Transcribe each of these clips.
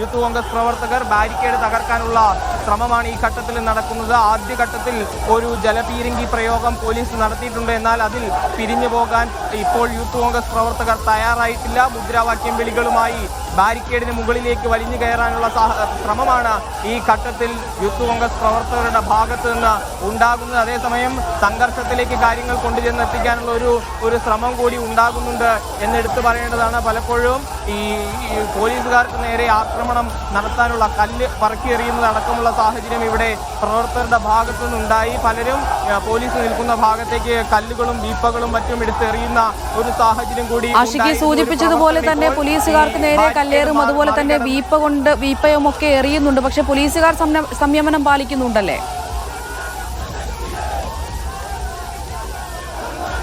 Youth Congress പ്രവർത്തകർ barricade തകർക്കാനുള്ള ശ്രമമാണ് ഈ ഘട്ടത്തിൽ നടക്കുന്നത്. ആദ്യഘട്ടത്തിൽ ഒരു ജലപീരങ്കി പ്രയോഗം പോലീസ് നടത്തിയിട്ടുണ്ട്. എന്നാൽ അതിൽ പിരിഞ്ഞു പോകാൻ ഇപ്പോൾ യൂത്ത് കോൺഗ്രസ് പ്രവർത്തകർ തയ്യാറായിട്ടില്ല. മുദ്രാവാക്യം വിളികളുമായി ബാരിക്കേഡിന് മുകളിലേക്ക് വലിഞ്ഞു കയറാനുള്ള ശ്രമമാണ് ഈ ഘട്ടത്തിൽ യൂത്ത് കോൺഗ്രസ് പ്രവർത്തകരുടെ ഭാഗത്ത് നിന്ന് ഉണ്ടാകുന്നത്. അതേസമയം സംഘർഷത്തിലേക്ക് കാര്യങ്ങൾ കൊണ്ടുചെന്നെത്തിക്കാനുള്ള ഒരു ഒരു ശ്രമം കൂടി ഉണ്ടാകുന്നുണ്ട് എന്നെടുത്തു പറയേണ്ടതാണ്. പലപ്പോഴും ഈ പോലീസുകാർക്ക് നേരെ ആക്രമണം നടത്താനുള്ള കല്ല് പറക്കിയെറിയുന്നത് അടക്കമുള്ള സാഹചര്യം ഇവിടെ പ്രവർത്തകരുടെ ഭാഗത്തു നിന്നുണ്ടായി പലരും പോലീസ് നിൽക്കുന്ന ഭാഗത്തേക്ക് കല്ലുകളും വീപ്പകളും മറ്റും എടുത്തെറിയുന്ന ഒരു സാഹചര്യം കൂടി ആഷിക്ക് സൂചിപ്പിച്ചതുപോലെ തന്നെ പോലീസുകാർക്ക് നേരെ കല്ലേറും അതുപോലെ തന്നെ വീപ്പ കൊണ്ട് വീപ്പയും ഒക്കെ എറിയുന്നുണ്ട്. പക്ഷെ പോലീസുകാർ സംയമനം പാലിക്കുന്നുണ്ടല്ലേ?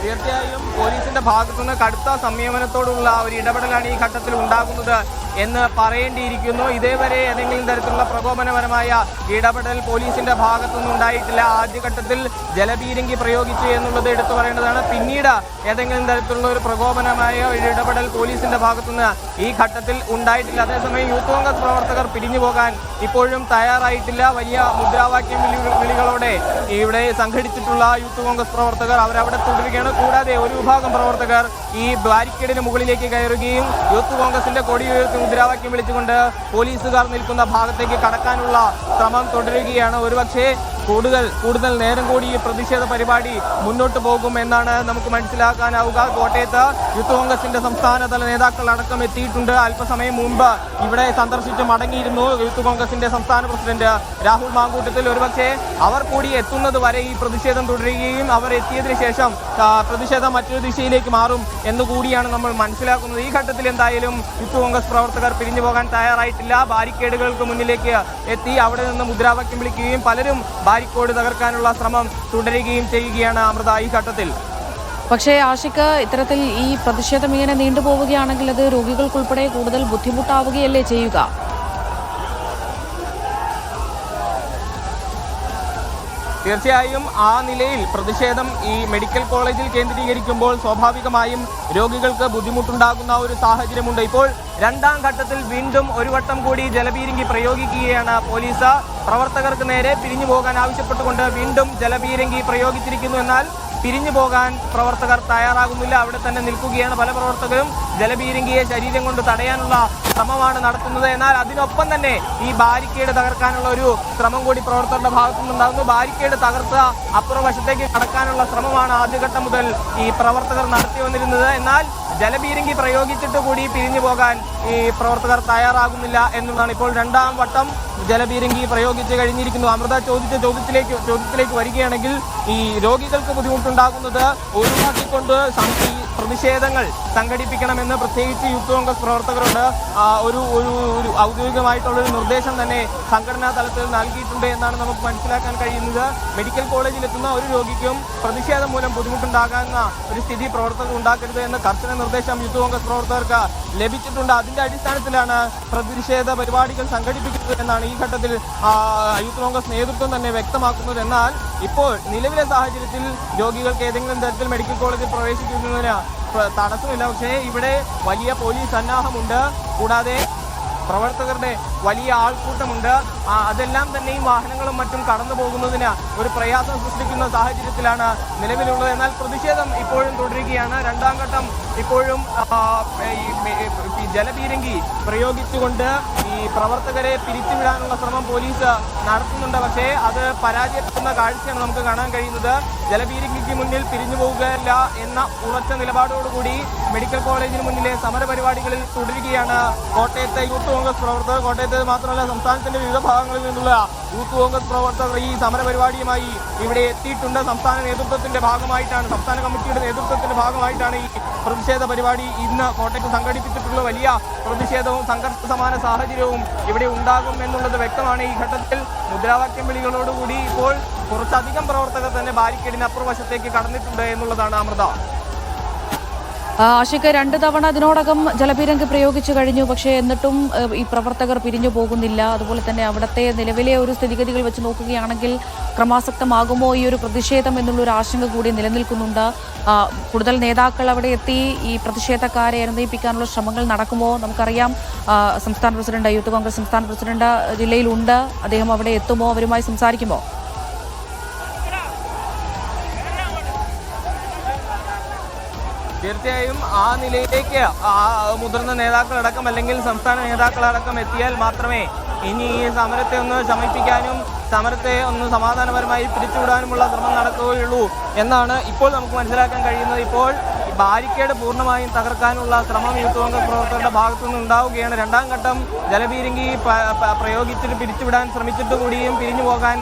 തീർച്ചയായും പോലീസിന്റെ ഭാഗത്തുനിന്ന് കടുത്ത സംയമനത്തോടുള്ള ഒരു ഇടപെടലാണ് ഈ ഘട്ടത്തിൽ ഉണ്ടാകുന്നത്. എന്ന് പറയേണ്ടിയിരിക്കുന്നു. ഇതേവരെ ഏതെങ്കിലും തരത്തിലുള്ള പ്രകോപനപരമായ ഇടപെടൽ പോലീസിന്റെ ഭാഗത്തുനിന്ന് ഉണ്ടായിട്ടില്ല. ആദ്യഘട്ടത്തിൽ ജലപീരങ്കി പ്രയോഗിച്ചു എന്നുള്ളത് എടുത്തു പറയേണ്ടതാണ്. പിന്നീട് ഏതെങ്കിലും തരത്തിലുള്ള ഒരു പ്രകോപനമായ ഒരു ഇടപെടൽ പോലീസിന്റെ ഭാഗത്തുനിന്ന് ഈ ഘട്ടത്തിൽ ഉണ്ടായിട്ടില്ല. അതേസമയം യൂത്ത് കോൺഗ്രസ് പ്രവർത്തകർ പിരിഞ്ഞു പോകാൻ ഇപ്പോഴും തയ്യാറായിട്ടില്ല. വലിയ മുദ്രാവാക്യം വിളികളോടെ ഇവിടെ സംഘടിച്ചിട്ടുള്ള യൂത്ത് കോൺഗ്രസ് പ്രവർത്തകർ അവരവിടെ തുടരുകയാണ്. കൂടാതെ ഒരു വിഭാഗം പ്രവർത്തകർ ഈ ബാരിക്കേഡിന് മുകളിലേക്ക് കയറുകയും യൂത്ത് കോൺഗ്രസിന്റെ കൊടി ഉയർത്തി മുദ്രാവാക്യം വിളിച്ചുകൊണ്ട് പോലീസുകാർ നിൽക്കുന്ന ഭാഗത്തേക്ക് കടക്കാനുള്ള ശ്രമം തുടരുകയാണ്. ഒരുപക്ഷെ കൂടുതൽ കൂടുതൽ നേരം കൂടി ഈ പ്രതിഷേധ പരിപാടി മുന്നോട്ട് പോകും എന്നാണ് നമുക്ക് മനസ്സിലാക്കാനാവുക. കോട്ടയത്ത് യൂത്ത് കോൺഗ്രസിന്റെ സംസ്ഥാനതല നേതാക്കൾ അടക്കം എത്തിയിട്ടുണ്ട്. അല്പസമയം മുമ്പ് ഇവിടെ സന്ദർശിച്ച് മടങ്ങിയിരുന്നു യൂത്ത് കോൺഗ്രസിന്റെ സംസ്ഥാന പ്രസിഡന്റ് രാഹുൽ മാങ്കൂട്ടത്തിൽ. ഒരുപക്ഷെ അവർ കൂടി എത്തുന്നത് വരെ ഈ പ്രതിഷേധം തുടരുകയും അവർ എത്തിയതിനു ശേഷം പ്രതിഷേധം മറ്റൊരു ദിശയിലേക്ക് മാറും എന്നുകൂടിയാണ് നമ്മൾ മനസ്സിലാക്കുന്നത്. ഈ ഘട്ടത്തിൽ എന്തായാലും യൂത്ത് കോൺഗ്രസ് പ്രവർത്തകർ പിരിഞ്ഞു പോകാൻ തയ്യാറായിട്ടില്ല. ബാരിക്കേഡുകൾക്ക് മുന്നിലേക്ക് എത്തി അവിടെ നിന്ന് മുദ്രാവാക്യം വിളിക്കുകയും പലരും ബാരിക്കേഡ് തകർക്കാനുള്ള ശ്രമം തുടരുകയും ചെയ്യുകയാണ് അമൃത ഈ ഘട്ടത്തിൽ. പക്ഷേ ആഷിക്ക് ഇത്തരത്തിൽ ഈ പ്രതിഷേധം ഇങ്ങനെ നീണ്ടുപോവുകയാണെങ്കിൽ അത് രോഗികൾക്കുൾപ്പെടെ കൂടുതൽ ബുദ്ധിമുട്ടാവുകയല്ലേ ചെയ്യുക? തീർച്ചയായും ആ നിലയിൽ പ്രതിഷേധം ഈ മെഡിക്കൽ കോളേജിൽ കേന്ദ്രീകരിക്കുമ്പോൾ സ്വാഭാവികമായും രോഗികൾക്ക് ബുദ്ധിമുട്ടുണ്ടാകുന്ന ഒരു സാഹചര്യമുണ്ട്. ഇപ്പോൾ രണ്ടാം ഘട്ടത്തിൽ വീണ്ടും ഒരു വട്ടം കൂടി ജലപീരങ്കി പ്രയോഗിക്കുകയാണ് പോലീസ്. പ്രവർത്തകർക്ക് നേരെ പിരിഞ്ഞു പോകാൻ ആവശ്യപ്പെട്ടുകൊണ്ട് വീണ്ടും ജലപീരങ്കി പ്രയോഗിച്ചിരിക്കുന്നു. എന്നാൽ പിരിഞ്ഞു പോകാൻ പ്രവർത്തകർ തയ്യാറാകുന്നില്ല. അവിടെ തന്നെ നിൽക്കുകയാണ് പല പ്രവർത്തകരും. ജലപീരങ്കിയെ ശരീരം കൊണ്ട് തടയാനുള്ള ശ്രമമാണ് നടത്തുന്നത്. എന്നാൽ അതിനൊപ്പം തന്നെ ഈ ബാരിക്കേഡ് തകർക്കാനുള്ള ഒരു ശ്രമം കൂടി പ്രവർത്തകരുടെ ഭാഗത്തു നിന്നുണ്ടാകുന്നു ബാരിക്കേഡ് തകർത്ത അപ്പുറവശത്തേക്ക് കടക്കാനുള്ള ശ്രമമാണ് ആദ്യഘട്ടം മുതൽ ഈ പ്രവർത്തകർ നടത്തി വന്നിരുന്നത്. എന്നാൽ ജലപീരങ്കി പ്രയോഗിച്ചിട്ട് കൂടി പിരിഞ്ഞു പോകാൻ ഈ പ്രവർത്തകർ തയ്യാറാകുന്നില്ല എന്നുള്ളതാണ് ഇപ്പോൾ രണ്ടാം വട്ടം ജലപീരങ്കി പ്രയോഗിച്ച് കഴിഞ്ഞിരിക്കുന്നു. അമൃത ചോദിച്ച ചോദ്യത്തിലേക്ക് ചോദ്യത്തിലേക്ക് വരികയാണെങ്കിൽ ഈ രോഗികൾക്ക് ബുദ്ധിമുട്ടുണ്ടാകുന്നത് ഒഴിവാക്കിക്കൊണ്ട് പ്രതിഷേധങ്ങൾ സംഘടിപ്പിക്കണമെന്ന് പ്രത്യേകിച്ച് യൂത്ത് കോൺഗ്രസ് പ്രവർത്തകരോട് ഒരു ഒരു ഒരു ഔദ്യോഗികമായിട്ടുള്ള നിർദ്ദേശം തന്നെ സംഘടനാ തലത്തിൽ നൽകിയിട്ടുണ്ട് എന്നാണ് നമുക്ക് മനസ്സിലാക്കാൻ കഴിയുന്നത്. മെഡിക്കൽ കോളേജിൽ എത്തുന്ന ഒരു രോഗിക്കും പ്രതിഷേധം മൂലം ബുദ്ധിമുട്ടുണ്ടാകാവുന്ന ഒരു സ്ഥിതി പ്രവർത്തകർ ഉണ്ടാക്കരുത് എന്ന് കർശന നിർദ്ദേശം യൂത്ത് കോൺഗ്രസ് പ്രവർത്തകർക്ക് ലഭിച്ചിട്ടുണ്ട്. അതിന്റെ അടിസ്ഥാനത്തിലാണ് പ്രതിഷേധ പരിപാടികൾ സംഘടിപ്പിക്കുന്നത് എന്നാണ് ഈ ഘട്ടത്തിൽ യൂത്ത് കോൺഗ്രസ് നേതൃത്വം തന്നെ വ്യക്തമാക്കുന്നത്. എന്നാൽ ഇപ്പോൾ നിലവിലെ സാഹചര്യത്തിൽ രോഗികൾക്ക് ഏതെങ്കിലും തരത്തിൽ മെഡിക്കൽ കോളേജിൽ പ്രവേശിക്കുന്നതിന് തടസ്സമില്ല. പക്ഷേ ഇവിടെ വലിയ പോലീസ് സന്നാഹമുണ്ട്. കൂടാതെ പ്രവർത്തകരുടെ വലിയ ആൾക്കൂട്ടമുണ്ട്. അതെല്ലാം തന്നെ ഈ വാഹനങ്ങളും മറ്റും കടന്നു പോകുന്നതിന് ഒരു പ്രയാസം സൃഷ്ടിക്കുന്ന സാഹചര്യത്തിലാണ് നിലവിലുള്ളത്. എന്നാൽ പ്രതിഷേധം ഇപ്പോഴും തുടരുകയാണ്. രണ്ടാം ഘട്ടം ഇപ്പോഴും ജലപീരങ്കി പ്രയോഗിച്ചുകൊണ്ട് ഈ പ്രവർത്തകരെ പിരിച്ചുവിടാനുള്ള ശ്രമം പോലീസ് നടത്തുന്നുണ്ട്. പക്ഷേ അത് പരാജയപ്പെടുന്ന കാഴ്ചയാണ് നമുക്ക് കാണാൻ കഴിയുന്നത്. ജലപീരങ്കിക്ക് മുന്നിൽ പിരിഞ്ഞു പോകുകയല്ല എന്ന ഉറച്ച നിലപാടോടുകൂടി മെഡിക്കൽ കോളേജിന് മുന്നിലെ സമരപരിപാടികളിൽ തുടരുകയാണ് കോട്ടയത്തെ യൂത്ത് കോൺഗ്രസ് പ്രവർത്തകർ. കോട്ടയത്തെ മാത്രമല്ല സംസ്ഥാനത്തിന്റെ വിവിധ ഭാഗങ്ങളിൽ നിന്നുള്ള യൂത്ത് കോൺഗ്രസ് പ്രവർത്തകർ ഈ സമരപരിപാടിയുമായി ഇവിടെ എത്തിയിട്ടുണ്ട്. സംസ്ഥാന നേതൃത്വത്തിന്റെ ഭാഗമായിട്ടാണ് സംസ്ഥാന കമ്മിറ്റിയുടെ നേതൃത്വത്തിന്റെ ഭാഗമായിട്ടാണ് ഈ പ്രതിഷേധ പരിപാടി ഇന്ന് കോട്ടയത്ത് സംഘടിപ്പിച്ചിട്ടുള്ള വലിയ പ്രതിഷേധവും സംഘർഷ സമാന സാഹചര്യവും ഇവിടെ ഉണ്ടാകും എന്നുള്ളത് വ്യക്തമാണ് ഈ ഘട്ടത്തിൽ. മുദ്രാവാക്യം വിളികളോടുകൂടി ഇപ്പോൾ കുറച്ചധികം പ്രവർത്തകർ തന്നെ ബാരിക്കേഡിന് അപ്പുറവശത്തേക്ക് കടന്നിട്ടുണ്ട് എന്നുള്ളതാണ് അമൃത. ആഷിക്ക് രണ്ട് തവണ അതിനോടകം ജലപീരങ്ക് പ്രയോഗിച്ചു കഴിഞ്ഞു. പക്ഷേ എന്നിട്ടും ഈ പ്രവർത്തകർ പിരിഞ്ഞു പോകുന്നില്ല. അതുപോലെ തന്നെ അവിടുത്തെ നിലവിലെ ഒരു സ്ഥിതിഗതികൾ വെച്ച് നോക്കുകയാണെങ്കിൽ ക്രമാസക്തമാകുമോ ഈ ഒരു പ്രതിഷേധം എന്നുള്ളൊരു ആശങ്ക കൂടി നിലനിൽക്കുന്നുണ്ട്. കൂടുതൽ നേതാക്കൾ അവിടെ എത്തി ഈ പ്രതിഷേധക്കാരെ അനുനയിപ്പിക്കാനുള്ള ശ്രമങ്ങൾ നടക്കുമോ? നമുക്കറിയാം സംസ്ഥാന പ്രസിഡന്റ് യൂത്ത് കോൺഗ്രസ് സംസ്ഥാന പ്രസിഡന്റ് ജില്ലയിലുണ്ട്. അദ്ദേഹം അവിടെ എത്തുമോ? അവരുമായി സംസാരിക്കുമോ? തീർച്ചയായും ആ നിലയിലേക്ക് മുതിർന്ന നേതാക്കളടക്കം അല്ലെങ്കിൽ സംസ്ഥാന നേതാക്കളടക്കം എത്തിയാൽ മാത്രമേ ഇനി ഈ സമരത്തെ ഒന്ന് ശമിപ്പിക്കാനും സമരത്തെ ഒന്ന് സമാധാനപരമായി പിരിച്ചുവിടാനുമുള്ള ശ്രമം നടക്കുകയുള്ളൂ എന്നാണ് ഇപ്പോൾ നമുക്ക് മനസ്സിലാക്കാൻ കഴിയുന്നത്. ഇപ്പോൾ ബാരിക്കേഡ് പൂർണമായും തകർക്കാനുള്ള ശ്രമം യൂത്ത് കോൺഗ്രസ് പ്രവർത്തകരുടെ ഭാഗത്തു നിന്ന് ഉണ്ടാവുകയാണ്. രണ്ടാം ഘട്ടം ജലപീരങ്കി പ്രയോഗിച്ചിട്ട് പിരിച്ചുവിടാൻ ശ്രമിച്ചിട്ട് കൂടിയും പിരിഞ്ഞു പോകാൻ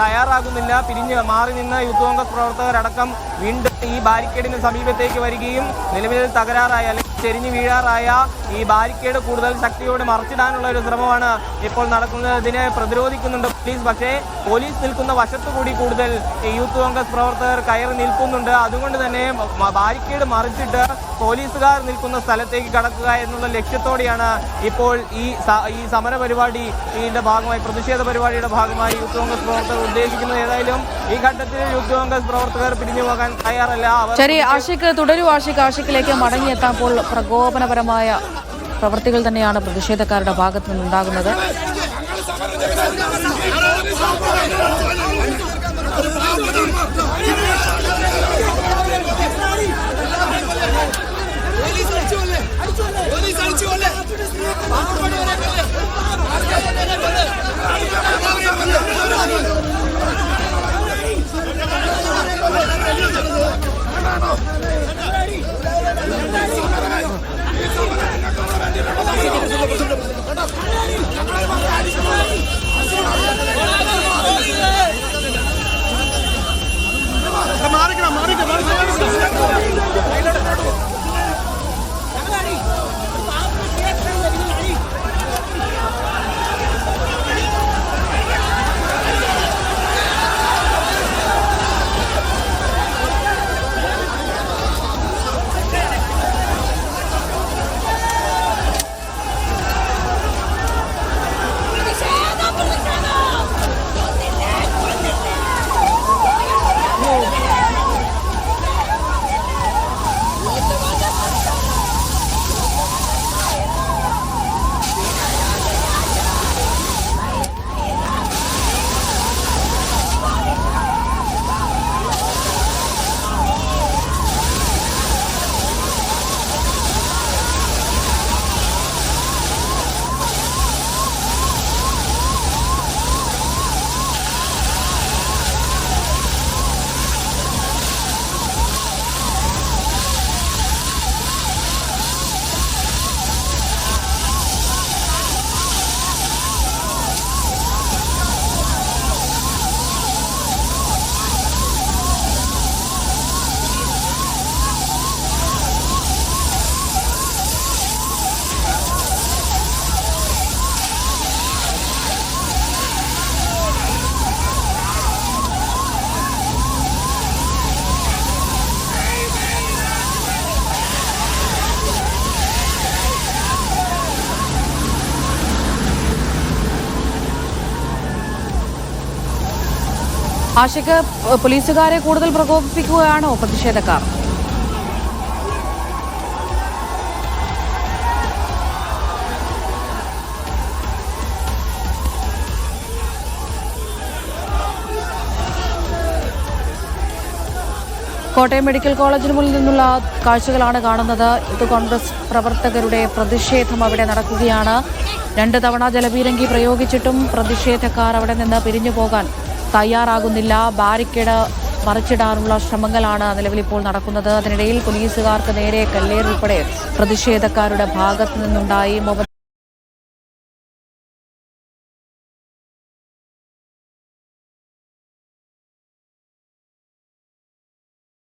തയ്യാറാകുന്നില്ല. പിരിഞ്ഞ് മാറി നിന്ന് യൂത്ത് കോൺഗ്രസ് പ്രവർത്തകരടക്കം വീണ്ടും ഈ ബാരിക്കേഡിന് സമീപത്തേക്ക് വരികയും നിലവിൽ തകരാറായ അല്ലെങ്കിൽ ചെരിഞ്ഞു വീഴാറായ ഈ ബാരിക്കേഡ് കൂടുതൽ ശക്തിയോടെ മറച്ചിടാനുള്ള ഒരു ശ്രമമാണ് ഇപ്പോൾ നടക്കുന്നത്. ഇതിനെ പ്രതിരോധിക്കുന്നുണ്ട് പോലീസ്. പക്ഷേ പോലീസ് നിൽക്കുന്ന വശത്തു കൂടി കൂടുതൽ യൂത്ത് കോൺഗ്രസ് പ്രവർത്തകർ കയറി നിൽക്കുന്നുണ്ട്. അതുകൊണ്ട് തന്നെ ബാരിക്കേഡ് മറിച്ചിട്ട് പോലീസുകാർ നിൽക്കുന്ന സ്ഥലത്തേക്ക് കടക്കുക എന്നുള്ള ലക്ഷ്യത്തോടെയാണ് ഇപ്പോൾ ഈ ഈ സമര പരിപാടി ഇതിന്റെ ഭാഗമായി പ്രതിഷേധ പരിപാടിയുടെ ഭാഗമായി യൂത്ത് കോൺഗ്രസ് പ്രവർത്തകർ ഉദ്ദേശിക്കുന്നത്. ഏതായാലും ഈ ഘട്ടത്തിൽ യൂത്ത് കോൺഗ്രസ് പ്രവർത്തകർ പിരിഞ്ഞു പോകാൻ തയ്യാറല്ല. ശരി ആഷിക്ക് തുടരൂ ആഷിക്ക് ആഷിക്കിലേക്ക് മടങ്ങിയെത്താപ്പോൾ പ്രകോപനപരമായ പ്രവൃത്തികൾ തന്നെയാണ് പ്രതിഷേധക്കാരുടെ ഭാഗത്തു നിന്നുണ്ടാകുന്നത്. പോലീസ് അടിച്ചു കൊല്ലേ പോലീസ് അടിച്ചു കൊല്ലേ ആഷിക്ക് പോലീസുകാരെ കൂടുതൽ പ്രകോപിപ്പിക്കുകയാണോ പ്രതിഷേധക്കാർ? കോട്ടയം മെഡിക്കൽ കോളേജിന് മുന്നിൽ നിന്നുള്ള കാഴ്ചകളാണ് കാണുന്നത്. ഇത് കോൺഗ്രസ് പ്രവർത്തകരുടെ പ്രതിഷേധം അവിടെ നടക്കുകയാണ്. രണ്ട് തവണ ജലപീരങ്കി പ്രയോഗിച്ചിട്ടും പ്രതിഷേധക്കാർ അവിടെ നിന്ന് പിരിഞ്ഞു പോകാൻ തയ്യാറാകുന്നില്ല. ബാരിക്കേഡ് മറിച്ചിടാനുള്ള ശ്രമങ്ങളാണ് നിലവിൽ ഇപ്പോൾ നടക്കുന്നത്. അതിനിടയിൽ പോലീസുകാർക്ക് നേരെ കല്ലേറുൾപ്പെടെ പ്രതിഷേധക്കാരുടെ ഭാഗത്തു നിന്നുണ്ടായി.